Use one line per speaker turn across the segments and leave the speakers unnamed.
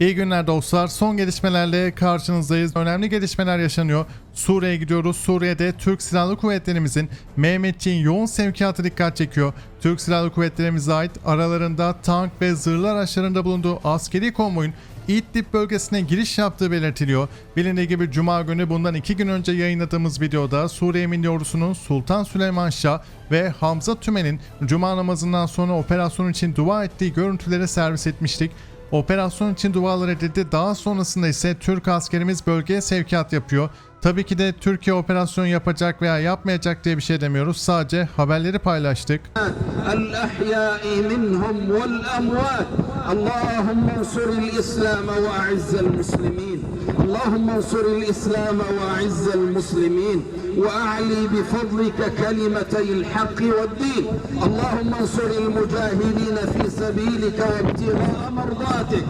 İyi günler dostlar. Son gelişmelerle karşınızdayız. Önemli gelişmeler yaşanıyor. Suriye'ye gidiyoruz. Suriye'de Türk Silahlı Kuvvetlerimizin Mehmetçiğin yoğun sevkiyatı dikkat çekiyor. Türk Silahlı Kuvvetlerimize ait aralarında tank ve zırhlı araçlarında bulunduğu askeri konvoyun İdlib bölgesine giriş yaptığı belirtiliyor. Bilindiği gibi Cuma günü bundan iki gün önce yayınladığımız videoda Suriye Milli Ordusu'nun Sultan Süleyman Şah ve Hamza Tümen'in Cuma namazından sonra operasyon için dua ettiği görüntüleri servis etmiştik. Operasyon için dualar edildi. Daha sonrasında ise Türk askerimiz bölgeye sevkiyat yapıyor. Tabii ki de Türkiye operasyon yapacak veya yapmayacak diye bir şey demiyoruz. Sadece haberleri paylaştık.
Allahümme اللهم انصر الإسلام وأعز المسلمين اللهم انصر الإسلام وأعز المسلمين وأعلي بفضلك كلمتي الحق والدين اللهم انصر المجاهدين في سبيلك وابتغاء مرضاتك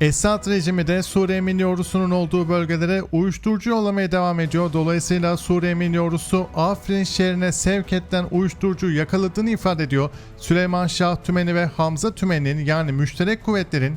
Esad rejimi de Suriye Milli Ordusu'nun olduğu bölgelere uyuşturucu yollamaya devam ediyor. Dolayısıyla Suriye Milli Ordusu Afrin şehrine sevk edilen uyuşturucu yakaladığını ifade ediyor. Süleyman Şah Tümeni ve Hamza Tümeni'nin yani müşterek kuvvetlerin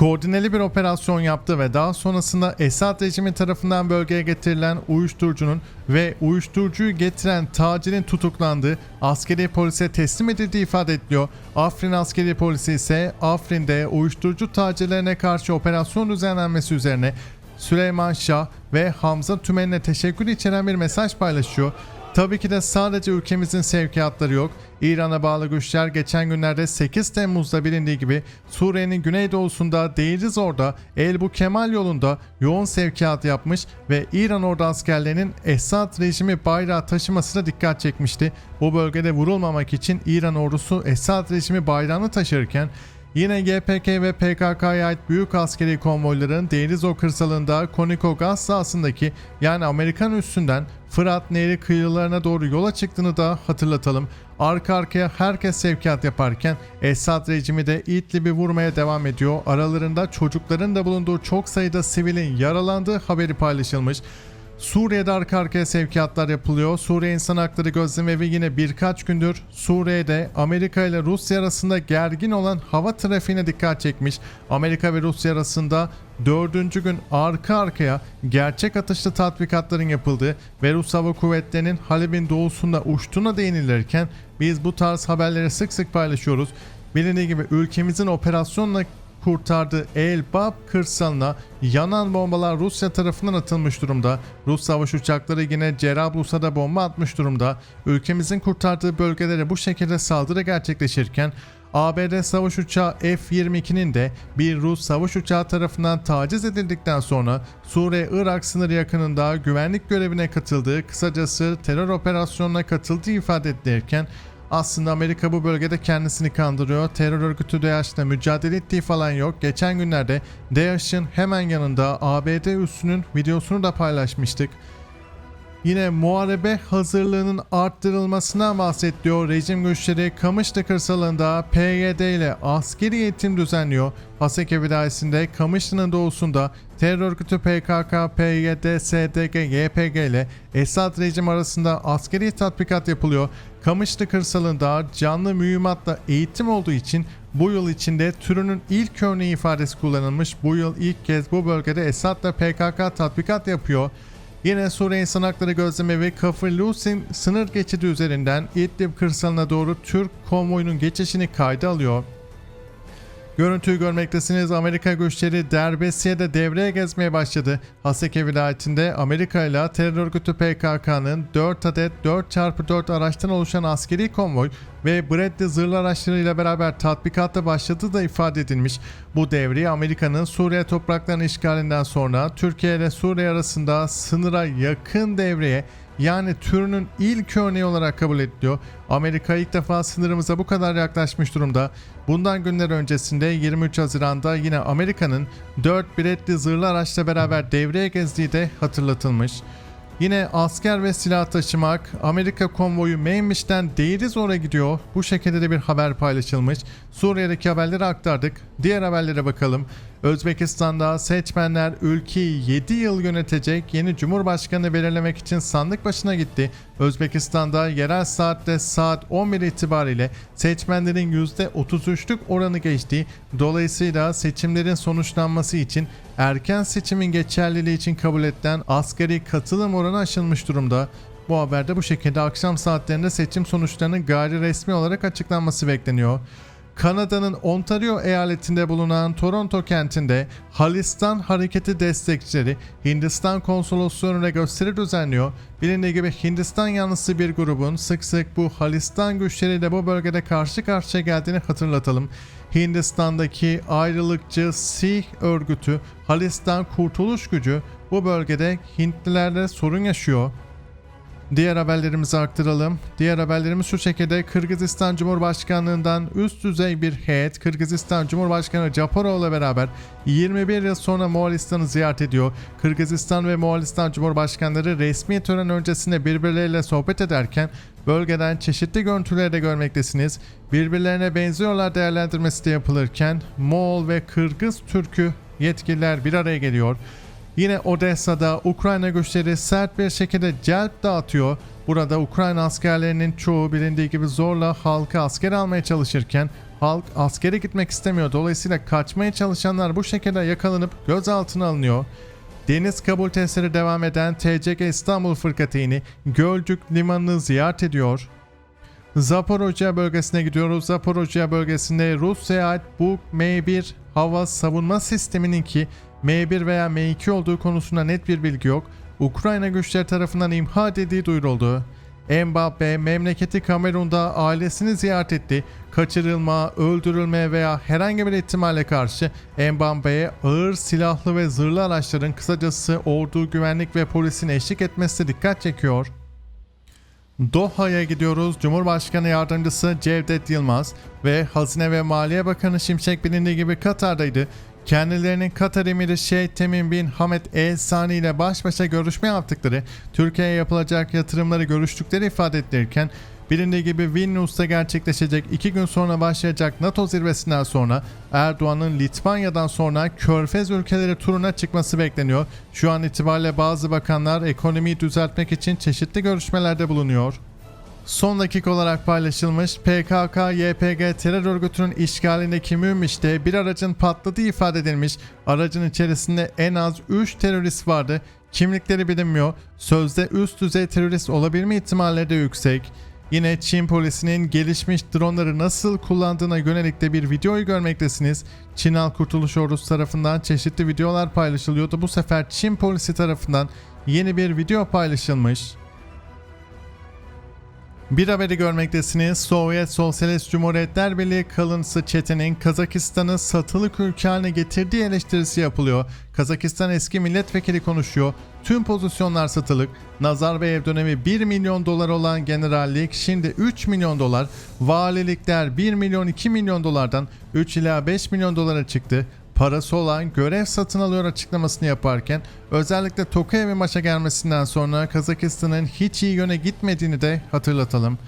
koordineli bir operasyon yaptı ve daha sonrasında Esad rejimi tarafından bölgeye getirilen uyuşturucunun ve uyuşturucuyu getiren tacirin tutuklandığı askeri polise teslim edildiği ifade ediliyor. Afrin askeri polisi ise Afrin'de uyuşturucu tacirlerine karşı operasyon düzenlenmesi üzerine Süleyman Şah ve Hamza Tümen'le teşekkür içeren bir mesaj paylaşıyor. Tabii ki de sadece ülkemizin sevkiyatları yok. İran'a bağlı güçler geçen günlerde 8 Temmuz'da bilindiği gibi Suriye'nin güneydoğusunda Deir-i-Zor'da Elbu Kemal yolunda yoğun sevkiyat yapmış ve İran ordu askerlerinin Esad rejimi bayrağı taşımasına dikkat çekmişti. Bu bölgede vurulmamak için İran ordusu Esad rejimi bayrağını taşırken Yine YPK ve PKK'ya ait büyük askeri konvoyların Deirizo kırsalında Koniko gaz sahasındaki yani Amerikan üssünden Fırat Nehri kıyılarına doğru yola çıktığını da hatırlatalım. Arka arkaya herkes sevkiyat yaparken Esad rejimi de İdlib'i vurmaya devam ediyor. Aralarında çocukların da bulunduğu çok sayıda sivilin yaralandığı haberi paylaşılmış. Suriye'de arka arkaya sevkiyatlar yapılıyor. Suriye İnsan Hakları Gözlemevi yine birkaç gündür Suriye'de Amerika ile Rusya arasında gergin olan hava trafiğine dikkat çekmiş. Amerika ve Rusya arasında dördüncü gün arka arkaya gerçek atışlı tatbikatların yapıldığı ve Rus Hava Kuvvetleri'nin Halep'in doğusunda uçtuğuna değinilirken biz bu tarz haberleri sık sık paylaşıyoruz. Bilindiği gibi ülkemizin operasyonla kurtardığı Elbap kırsalına yanan bombalar Rusya tarafından atılmış durumda. Rus savaş uçakları yine Cerablus'a da bomba atmış durumda. Ülkemizin kurtardığı bölgelere bu şekilde saldırı gerçekleşirken ABD savaş uçağı F-22'nin de bir Rus savaş uçağı tarafından taciz edildikten sonra Suriye-Irak sınırı yakınında güvenlik görevine katıldığı, kısacası terör operasyonuna katıldığı ifade edilirken aslında Amerika bu bölgede kendisini kandırıyor. Terör örgütü DAEŞ'le mücadele ettiği falan yok. Geçen günlerde DAEŞ'in hemen yanında ABD üssünün videosunu da paylaşmıştık. Yine muharebe hazırlığının arttırılmasına bahsediyor. Rejim güçleri Kamışlı kırsalında PYD ile askeri eğitim düzenliyor. Haseke vilayetinde Kamışlı'nın doğusunda terör örgütü PKK, PYD, SDG, YPG ile Esad rejim arasında askeri tatbikat yapılıyor. Kamışlı kırsalında canlı mühimmatla eğitim olduğu için bu yıl içinde türünün ilk örneği ifadesi kullanılmış. Bu yıl ilk kez bu bölgede Esad ve PKK tatbikat yapıyor. Yine Suriye İnsan Hakları Gözlemevi Kafir Lusin sınır geçidi üzerinden İdlib kırsalına doğru Türk konvoyunun geçişini kayda alıyor. Görüntüyü görmektesiniz. Amerika güçleri Derbesiye'de devreye gezmeye başladı. Haseke vilayetinde Amerika ile terör örgütü PKK'nın 4 adet 4x4 araçtan oluşan askeri konvoy ve Bradley zırhlı araçlarıyla beraber tatbikata başladığı da ifade edilmiş. Bu devriye Amerika'nın Suriye topraklarının işgalinden sonra Türkiye ile Suriye arasında sınıra yakın devreye yani türünün ilk örneği olarak kabul ediliyor. Amerika ilk defa sınırımıza bu kadar yaklaşmış durumda. Bundan günler öncesinde 23 Haziran'da yine Amerika'nın 4 biletli zırhlı araçla beraber devreye gezdiği de hatırlatılmış. Yine asker ve silah taşımak, Amerika konvoyu Meymiş'ten Deirizor'a gidiyor. Bu şekilde de bir haber paylaşılmış. Suriye'deki haberleri aktardık. Diğer haberlere bakalım. Özbekistan'da seçmenler ülkeyi 7 yıl yönetecek yeni cumhurbaşkanı belirlemek için sandık başına gitti. Özbekistan'da yerel saatte saat 11 itibariyle seçmenlerin %33'lük oranı geçti. Dolayısıyla seçimlerin sonuçlanması için erken seçimin geçerliliği için kabul edilen asgari katılım oranı aşılmış durumda. Bu haberde bu şekilde akşam saatlerinde seçim sonuçlarının gayri resmi olarak açıklanması bekleniyor. Kanada'nın Ontario eyaletinde bulunan Toronto kentinde Halistan Hareketi destekçileri Hindistan konsolosluğuna gösteri düzenliyor. Bilindiği gibi Hindistan yanlısı bir grubun sık sık bu Halistan güçleriyle bu bölgede karşı karşıya geldiğini hatırlatalım. Hindistan'daki ayrılıkçı Sikh örgütü Halistan Kurtuluş Gücü bu bölgede Hintlilerle sorun yaşıyor. Diğer haberlerimizi aktaralım. Diğer haberlerimiz şu şekilde Kırgızistan Cumhurbaşkanlığından üst düzey bir heyet Kırgızistan Cumhurbaşkanı Japarov'la beraber 21 yıl sonra Moğolistan'ı ziyaret ediyor. Kırgızistan ve Moğolistan Cumhurbaşkanları resmi tören öncesinde birbirleriyle sohbet ederken bölgeden çeşitli görüntüleri de görmektesiniz. Birbirlerine benziyorlar değerlendirmesi de yapılırken Moğol ve Kırgız Türk'ü yetkililer bir araya geliyor. Yine Odessa'da Ukrayna güçleri sert bir şekilde celp dağıtıyor. Burada Ukrayna askerlerinin çoğu bilindiği gibi zorla halkı asker almaya çalışırken halk askere gitmek istemiyor. Dolayısıyla kaçmaya çalışanlar bu şekilde yakalanıp gözaltına alınıyor. Deniz kabul testleri devam eden TCG İstanbul Fırkateyni Gölcük Limanı'nı ziyaret ediyor. Zaporojye bölgesine gidiyoruz. Zaporojye bölgesinde Rusya'ya ait bu M1 hava savunma sisteminin ki M1 veya M2 olduğu konusunda net bir bilgi yok. Ukrayna güçleri tarafından imha edildiği duyuruldu. Mbappe memleketi Kamerun'da ailesini ziyaret etti. Kaçırılma, öldürülme veya herhangi bir ihtimale karşı Mbappe'ye ağır silahlı ve zırhlı araçların kısacası ordu, güvenlik ve polisin eşlik etmesi dikkat çekiyor. Doha'ya gidiyoruz. Cumhurbaşkanı Yardımcısı Cevdet Yılmaz ve Hazine ve Maliye Bakanı Şimşek bilindiği gibi Katar'daydı. Kendilerinin Katar emiri Şeyh Temim bin Hamed El Sani ile baş başa görüşme yaptıkları, Türkiye'ye yapılacak yatırımları görüştükleri ifade edilirken, bilindiği gibi Vilnius'ta gerçekleşecek iki gün sonra başlayacak NATO zirvesinden sonra Erdoğan'ın Litvanya'dan sonra Körfez ülkeleri turuna çıkması bekleniyor. Şu an itibariyle bazı bakanlar ekonomiyi düzeltmek için çeşitli görüşmelerde bulunuyor. Son dakika olarak paylaşılmış PKK-YPG terör örgütünün işgalindeki Münbiş'te bir aracın patladığı ifade edilmiş. Aracın içerisinde en az 3 terörist vardı. Kimlikleri bilinmiyor. Sözde üst düzey terörist olabilme ihtimalleri de yüksek. Yine Çin polisinin gelişmiş dronları nasıl kullandığına yönelik de bir videoyu görmektesiniz. Çin Halk Kurtuluş Ordusu tarafından çeşitli videolar paylaşılıyordu. Bu sefer Çin polisi tarafından yeni bir video paylaşılmış. Bir haberi görmektesiniz. Sovyet Sosyalist Cumhuriyetler Birliği kalıntısı çetenin Kazakistan'ı satılık ülke haline getirdiği eleştirisi yapılıyor. Kazakistan eski milletvekili konuşuyor. Tüm pozisyonlar satılık. Nazarbayev dönemi 1 milyon dolar olan generallik şimdi 3 milyon dolar. Valilikler 1 milyon 2 milyon dolardan 3 ila 5 milyon dolara çıktı parası olan görev satın alıyor açıklamasını yaparken özellikle Tokayev'in maça gelmesinden sonra Kazakistan'ın hiç iyi yöne gitmediğini de hatırlatalım.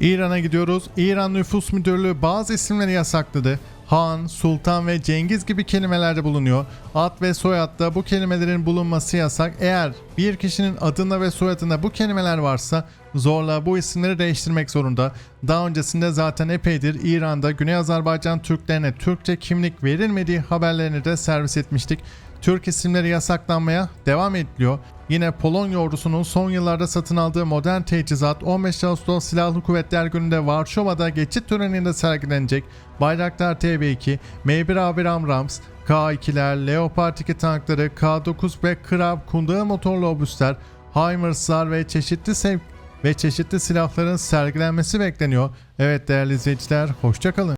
İran'a gidiyoruz. İran Nüfus Müdürlüğü bazı isimleri yasakladı. Han, Sultan ve Cengiz gibi kelimelerde bulunuyor. Ad ve soyadda bu kelimelerin bulunması yasak. Eğer bir kişinin adında ve soyadında bu kelimeler varsa zorla bu isimleri değiştirmek zorunda. Daha öncesinde zaten epeydir İran'da Güney Azerbaycan Türklerine Türkçe kimlik verilmediği haberlerini de servis etmiştik. Türk isimleri yasaklanmaya devam ediliyor. Yine Polonya ordusunun son yıllarda satın aldığı modern teçhizat 15 Ağustos Silahlı Kuvvetler Günü'nde Varşova'da geçit töreninde sergilenecek. Bayraktar TB2, M1 Abraham Rams, K2'ler, Leopard 2 tankları, K9 ve Krab kundağı motorlu obüsler, HIMARS'lar ve çeşitli sev ve çeşitli silahların sergilenmesi bekleniyor. Evet değerli izleyiciler hoşçakalın.